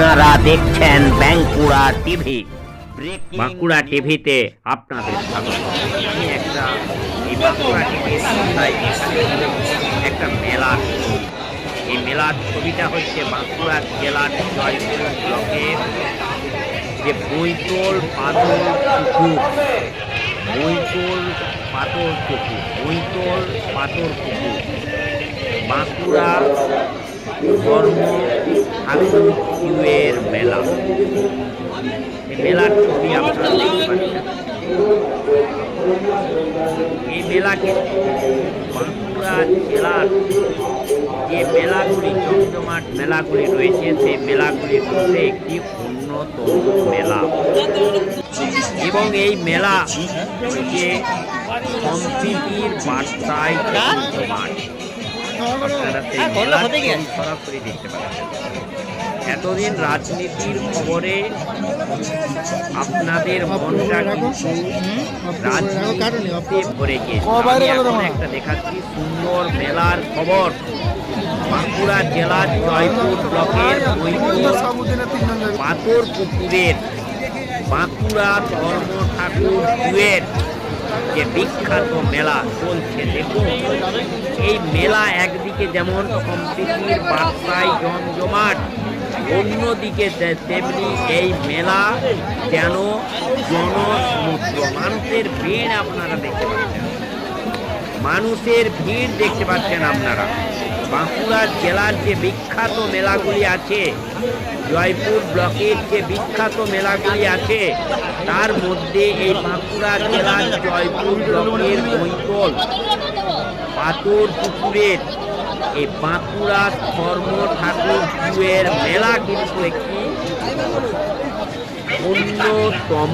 আপনারা দেখছেন বাঁকুড়া টিভি। বাঁকুড়া টিভিতে আপনাদের স্বাগত। আমি একটা এই বাঁকুড়া টিভির একটা মেলার এই মেলার ছবিটা হচ্ছে বাঁকুড়া জেলার জয়পুর ব্লকের যে বৈতল পাথর পুকুর। বৈতল পাথর পুকুর বৈতল পাথর পুকুর। বাঁকুড়া ধর্ম ঠাকুর মেলা। এই মেলার ছবি আপনারা দেখতে পাচ্ছেন। এই মেলাকে বাঁকুড়া জেলার যে মেলাগুলি, জমজমাট মেলাগুলি রয়েছে, সেই মেলাগুলির মধ্যে একটি অন্যতম মেলা। এবং এই মেলা হচ্ছে সম্প্রীতির বার্তায় জমজমাট। এতদিন রাজনীতির খবরে আপনাদের মনটা কিন্তু রাজনীতিতে ভরে গিয়েছে একটা দেখাচ্ছি সুন্দর মেলার খবর বাঁকুড়া জেলার জয়পুর ব্লকের পাথর পুকুরের বাঁকুড়া ধর্ম ঠাকুর দুয়ের যে বিখ্যাত মেলা চলছে, দেখুন। এই মেলা একদিকে যেমন সম্প্রীতির বার্তায় জমজমাট, অন্যদিকে তেমনি এই মেলা যেন জনসমুদ্র মানুষের ভিড় আপনারা দেখতে পাচ্ছেন। মানুষের ভিড় দেখতে পাচ্ছেন আপনারা। বাঁকুড়া জেলার যে বিখ্যাত মেলাগুলি আছে, জয়পুর ব্লকের যে বিখ্যাত মেলাগুলি আছে, তার মধ্যে এই বাঁকুড়া জেলার জয়পুর ব্লকের বৈতল পাথর পুকুরের এই বাঁকুড়া ধর্ম ঠাকুর পুয়ের মেলা কিন্তু একটি অন্যতম।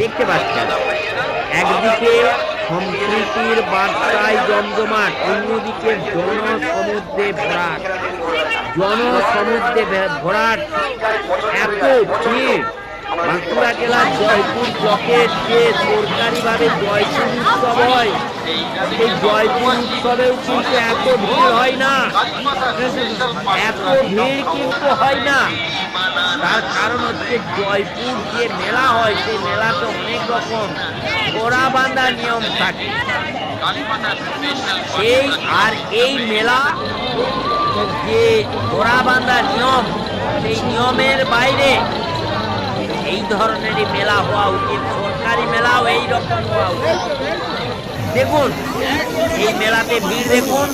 দেখতে পাচ্ছেন, একদিকে সম্প্রীতির বার্তায় জমজমাট অন্যদিকে জনসমুদ্রে ভরাট। জনসমুদ্রে ভরাট। এত ভিড়। বাঁকুড়া জেলার জয়পুর ব্লকের যে সরকারিভাবে জয়পুর উৎসব হয়। সেই জয়পুর উৎসবেও কিন্তু এত ভিড় হয় না। এত ভিড় কিন্তু হয় না। তার কারণ হচ্ছে জয়পুর যে মেলা হয়, সেই মেলাতে অনেক রকম গোড়া বাঁধা নিয়ম থাকে। এই আর এই মেলা যে গোড়া বাঁধা নিয়ম, সেই নিয়মের বাইরে এই ধরনেরই মেলা হওয়া উচিত সরকারি মেলাও এই রকম হওয়া উচিত। দেখুন এই মেলাতে ভিড় দেখুন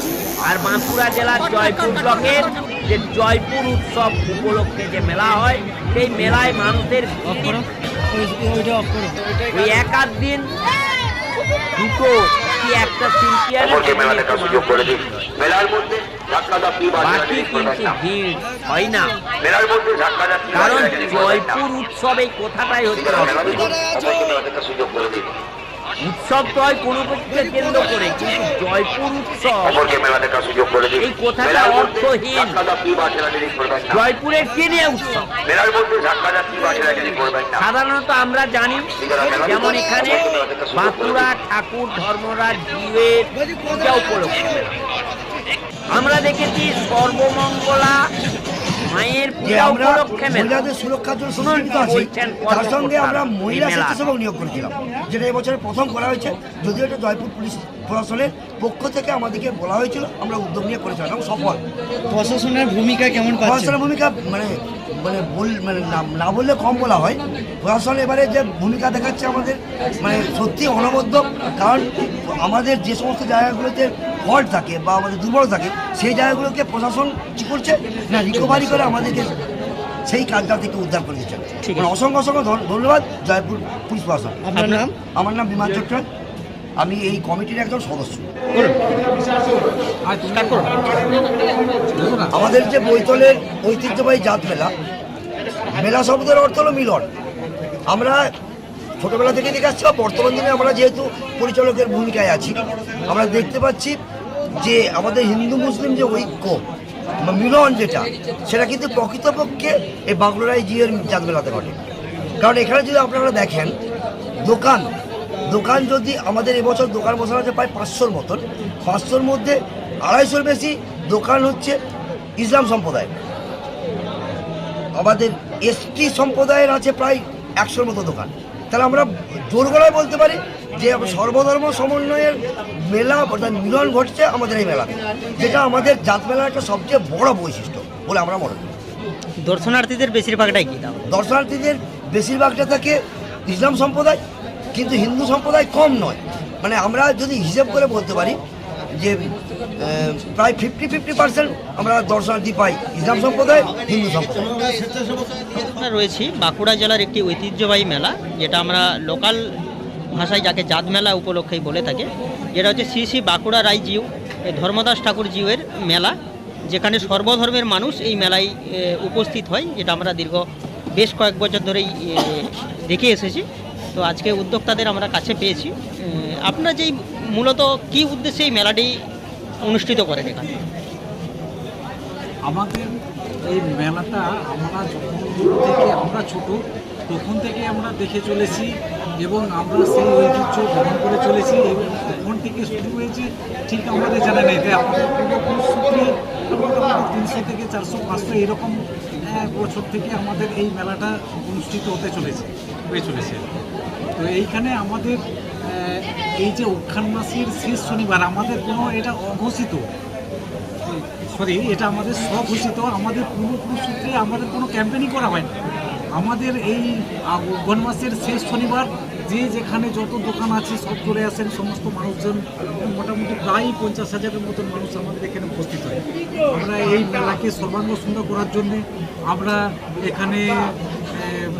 আর বাঁকুড়া জেলার জয়পুর ব্লকের যে জয়পুর উৎসব উপলক্ষে যে মেলা হয় সেই মেলায় মানুষের ভিড় ওই এক আধ দিন দুটো কি একটা করে দিন। মেলার মধ্যে বাকি কিন্তু ভিড় হয় না। কারণ। জয়পুর উৎসব কথাটাই হচ্ছে উৎসব তো হয় কোনো কিছুকে কেন্দ্র করে কিন্তু জয়পুর উৎসব এই কথাটা অর্থহীন। জয়পুরের কে নিয়ে উৎসব? সাধারণত আমরা জানি যেমন এখানে বাঁকুড়া ঠাকুর ধর্মরাজ জিউয়ের পূজা উপলক্ষে। আমরা দেখেছি সর্বমঙ্গলা মায়ের যে পূজা আমরা উপলক্ষে মহিলাদের সুরক্ষার জন্য সুনিশ্চিত কি তার সঙ্গে আমরা মহিলা স্বেচ্ছাসেবক নিয়োগ করেছিলাম যেটা এবছরে প্রথম করা হয়েছে। যদিও এটা জয়পুর পুলিশ প্রশাসনের পক্ষ থেকে আমাদেরকে বলা হয়েছিল আমরা উদ্যোগ নিয়ে করেছিলাম এবং সফল। প্রশাসনের ভূমিকা কেমন প্রশাসনের ভূমিকা মানে মানে বল মানে না- না বললে কম বলা হয়। প্রশাসন এবারে যে ভূমিকা দেখাচ্ছে আমাদের মানে সত্যি অনবদ্য কারণ আমাদের যে সমস্ত জায়গাগুলোতে ফল্ট থাকে বা আমাদের দুর্বল থাকে সেই জায়গাগুলোকে প্রশাসন কী করছে? না রিকভারি করে আমাদেরকে সেই কাজটা থেকে উদ্ধার করে দিচ্ছেন মানে অসংখ্য অসংখ্য ধন- ধন্যবাদ জয়পুর পুলিশ প্রশাসন। আপনার নাম? আমার নাম বিমান চট্ট আমি এই কমিটির একজন সদস্য। আমাদের যে বৈতলের ঐতিহ্যবাহী জাত মেলা মেলা শব্দের অর্থ হলো মিলন। আমরা ছোটবেলা থেকে দেখে আসছি বর্তমান দিনে আমরা যেহেতু পরিচালকের ভূমিকায় আছি আমরা দেখতে পাচ্ছি যে আমাদের হিন্দু মুসলিম যে ঐক্য বা মিলন যেটা, সেটা কিন্তু প্রকৃতপক্ষে এই জিয়ের জাত মেলাতে ঘটে কারণ এখানে যদি আপনারা দেখেন, দোকান দোকান যদি আমাদের এবছর দোকান বসানো আছে প্রায় পাঁচশোর মতন, পাঁচশোর মধ্যে আড়াইশোর বেশি দোকান হচ্ছে ইসলাম সম্প্রদায় আমাদের এসটি সম্প্রদায়ের আছে প্রায় একশোর মতো দোকান। তাহলে আমরা জোর গলায় বলতে পারি যে সর্বধর্ম সমন্বয়ের মেলা অর্থাৎ মিলন ঘটছে আমাদের এই মেলাতে যেটা আমাদের জাত মেলার একটা সবচেয়ে বড় বৈশিষ্ট্য বলে আমরা মনে করি। দর্শনার্থীদের বেশিরভাগটাই কি দাম দর্শনার্থীদের বেশিরভাগটা থাকে ইসলাম সম্প্রদায় কিন্তু হিন্দু সম্প্রদায় কম নয়। মানে আমরা যদি হিসেব করে বলতে পারি যে প্রায় ফিফটি ফিফটি পার্সেন্ট আমরা দর্শনার্থী পাই ইসলাম সম্প্রদায় হিন্দু সম্প্রদায়। রয়েছি বাঁকুড়া জেলার একটি ঐতিহ্যবাহী মেলা যেটা আমরা লোকাল ভাষায় যাকে জাত মেলা উপলক্ষেই বলে থাকে। যেটা হচ্ছে শ্রী শ্রী বাঁকুড়া রায় জিউ ধর্মদাস ঠাকুর জিউয়ের মেলা যেখানে সর্বধর্মের মানুষ এই মেলায় উপস্থিত হয় যেটা আমরা দীর্ঘ বেশ কয়েক বছর ধরেই দেখে এসেছি। তো আজকে উদ্যোক্তাদের আমরা কাছে পেয়েছি। আপনারা যেই মূলত কি উদ্দেশ্যে এই মেলাটি অনুষ্ঠিত করেন এখানে। আমাদের এই মেলাটা আমরা যখন থেকে আমরা ছোট, তখন থেকে আমরা দেখে চলেছি এবং আমরা সেই ঐতিহ্য বহন করে চলেছি এবং তখন থেকে শুরু হয়েছে, ঠিক আমাদের জানা নেই। তাই আমাদের তিনশো থেকে চারশো, পাঁচশো এরকম বছর থেকে আমাদের এই মেলাটা অনুষ্ঠিত হতে চলেছে, হয়ে চলেছে। তো এইখানে আমাদের এই যে অক্ষান মাসের শেষ শনিবার, আমাদের কোনো এটা অঘোষিত। সরি এটা আমাদের স্বঘোষিত, আমাদের পূর্বপুরুষ সূত্রে আমাদের কোনো ক্যাম্পেইনই করা হয় না আমাদের এই অগ্রহণ মাসের শেষ শনিবার, যে যেখানে যত দোকান আছে, সব চলে আসেন সমস্ত মানুষজন মোটামুটি প্রায় পঞ্চাশ হাজারের মতন মানুষ আমাদের এখানে উপস্থিত হয়। আমরা এই মেলাকে সর্বাঙ্গ সুন্দর করার জন্য আমরা এখানে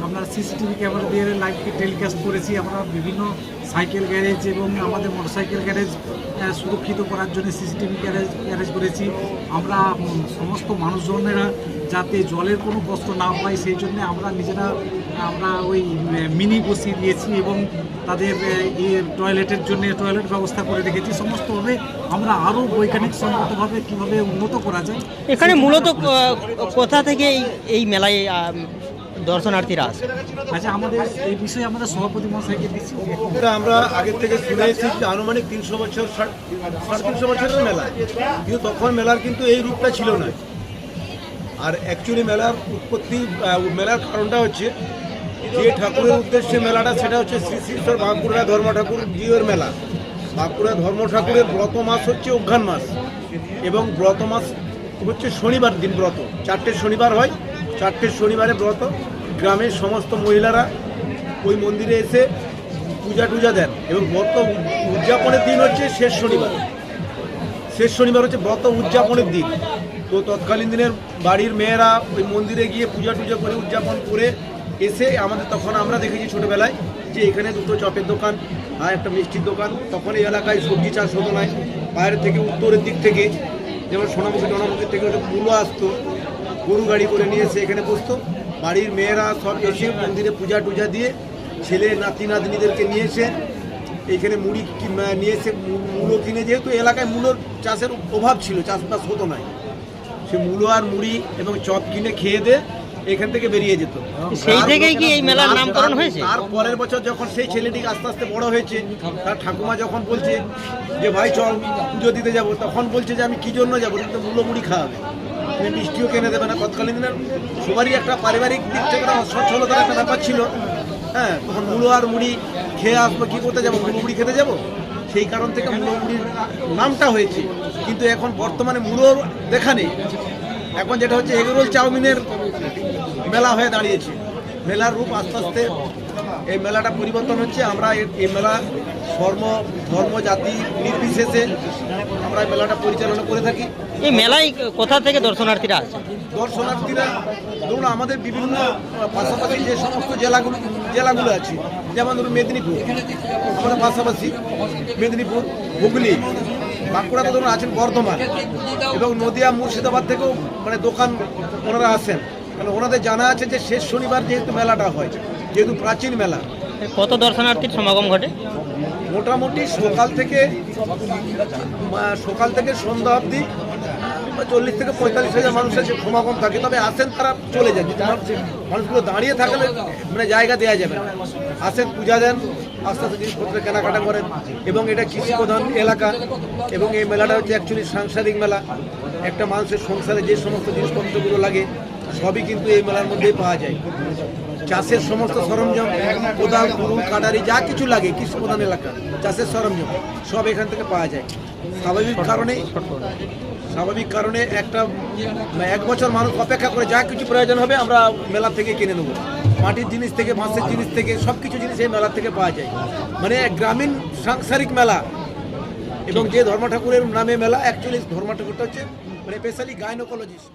আমরা সিসিটিভি ক্যামেরা দিয়ে লাইভ টেলিকাস্ট করেছি। আমরা বিভিন্ন সাইকেল গ্যারেজ এবং আমাদের মোটরসাইকেল গ্যারেজ সুরক্ষিত করার জন্য সিসিটিভি গ্যারেজ গ্যারেজ করেছি। আমরা সমস্ত মানুষজনেরা যাতে জলের কোনো কষ্ট না হয় সেই জন্য আমরা নিজেরা আমরা ওই মিনি বসিয়ে দিয়েছি এবং তাদের টয়লেটের জন্য টয়লেট ব্যবস্থা করে রেখেছি। সমস্তভাবে আমরা আরও বৈজ্ঞানিক সম্মতভাবে কীভাবে উন্নত করা যায় এখানে মূলত কোথা থেকে এই মেলায় দর্শনার্থীরা আসে আচ্ছা আমাদের এই বিষয়ে আমরা সভাপতি মহাশয়কে দিচ্ছি। এটা আমরা আগের থেকে শুনে এসেছি যে আনুমানিক তিনশো বছর সাড়ে তিনশো বছরের মেলা। কিন্তু তখন মেলার কিন্তু এই রূপটা ছিল না। আর অ্যাকচুয়ালি মেলার উৎপত্তি মেলার কারণটা হচ্ছে যে ঠাকুরের উদ্দেশ্যে মেলাটা সেটা হচ্ছে শ্রী শ্রীশ্বর বাঁকুড়া ধর্ম ঠাকুর জিওর মেলা। বাঁকুড়া ধর্ম ঠাকুরের ব্রত মাস হচ্ছে অঘ্রান মাস এবং ব্রত মাস হচ্ছে শনিবার দিন ব্রত। চারটে শনিবার হয় চারটে শনিবারে ব্রত গ্রামের সমস্ত মহিলারা ওই মন্দিরে এসে পূজা টুজা দেন এবং ব্রত উদযাপনের দিন হচ্ছে শেষ শনিবার। শেষ শনিবার হচ্ছে ব্রত উদযাপনের দিন। তো তৎকালীন দিনের বাড়ির মেয়েরা ওই মন্দিরে গিয়ে পূজা টুজা করে উদযাপন করে এসে আমাদের তখন আমরা দেখেছি ছোটোবেলায় যে এখানে দুটো চপের দোকান, আর একটা মিষ্টির দোকান। তখন এই এলাকায় সবজি চাষ হতো না। বাইরে থেকে, উত্তরের দিক থেকে, যেমন সোনামুখী টোনামুখী থেকে ওটা মূলো আসতো, গরু গাড়ি করে নিয়ে এসে এখানে বসতো। বাড়ির মেয়েরা সব এসে মন্দিরে পূজা টুজা দিয়ে ছেলে নাতি নাতনিদেরকে নিয়ে এসে এইখানে মুড়ি নিয়ে এসে মূলো কিনে যেহেতু এলাকায় মূলোর চাষের অভাব ছিল চাষবাস হতো না। সে মূলো আর মুড়ি এবং চপ কিনে খেয়ে দে এখান থেকে বেরিয়ে যেত। সেই থেকেই কি এই মেলার নামকরণ হয়েছে? তার পরের বছর যখন সেই ছেলেটি আস্তে আস্তে বড় হয়েছে তার ঠাকুমা যখন বলছে যে ভাই চল পুজো দিতে যাব। তখন বলছে যে আমি কি জন্য যাব? তুমি তো মূল্য মুড়ি খাওয়াবে। তুমি মিষ্টিও কিনে দেবে না। তৎকালীন দিনের সবারই একটা পারিবারিক দিক থেকে সচ্ছলতার একটা ব্যাপার ছিল। হ্যাঁ তখন মূলো আর মুড়ি খেয়ে আসব, কী করতে যাব? মূলো মুড়ি খেতে যাব? সেই কারণ থেকে মূলো মুড়ির নামটা হয়েছে। কিন্তু এখন বর্তমানে মূলোর দেখা নেই। এখন যেটা হচ্ছে এগরোল চাউমিনের মেলা হয়ে দাঁড়িয়েছে। মেলার রূপ আস্তে আস্তে এই মেলাটা পরিবর্তন হচ্ছে। আমরা এই মেলা ধর্ম ধর্ম জাতি নির্বিশেষে আমরা এই মেলাটা পরিচালনা করে থাকি। এই মেলায় কোথা থেকে দর্শনার্থীরা আসে? দর্শনার্থীরা ধরুন আমাদের বিভিন্ন পাশাপাশি যে সমস্ত জেলাগুলো জেলাগুলো আছে যেমন ধরুন মেদিনীপুর আমাদের পাশাপাশি মেদিনীপুর হুগলি বাঁকুড়াতে ধরুন আছেন বর্ধমান এবং নদিয়া মুর্শিদাবাদ থেকেও মানে দোকান ওনারা আসেন। মানে ওনাদের জানা আছে যে শেষ শনিবার যেহেতু মেলাটা হয় যেহেতু প্রাচীন মেলা। কত দর্শনার্থীর সমাগম ঘটে? মোটামুটি সকাল থেকে সকাল থেকে সন্ধ্যা অবধি চল্লিশ থেকে পঁয়তাল্লিশ হাজার মানুষের যে সমাগম থাকে তবে আসেন তারা চলে মানুষ- মানুষগুলো দাঁড়িয়ে থাকলে মানে জায়গা দেওয়া যাবে আসেন পূজা দেন আস্তে আস্তে জিনিসপত্র কেনাকাটা করেন এবং এটা কৃষি প্রধান এলাকা এবং এই মেলাটা হচ্ছে অ্যাকচুয়ালি সাংসারিক মেলা। একটা মানুষের সংসারে যে সমস্ত জিনিসপত্রগুলো লাগে সবই কিন্তু এই মেলার মধ্যেই পাওয়া যায়। চাষের সমস্ত সরঞ্জাম, কোদাল কুরুল কাটারি, যা কিছু লাগে কৃষি প্রধান এলাকা, চাষের সরঞ্জাম, সব এখান থেকে পাওয়া যায়। স্বাভাবিক কারণে স্বাভাবিক কারণে একটা এক বছর মানুষ অপেক্ষা করে যা কিছু প্রয়োজন হবে আমরা মেলা থেকে কিনে নেব। মাটির জিনিস থেকে, বাঁশের জিনিস থেকে, সব কিছু জিনিস এই মেলা থেকে পাওয়া যায়। মানে গ্রামীণ সাংসারিক মেলা। এবং যে ধর্ম ঠাকুরের নামে মেলা অ্যাকচুয়ালি ধর্ম ঠাকুরটা হচ্ছে মানে স্পেশালি গাইনোকোলজিস্ট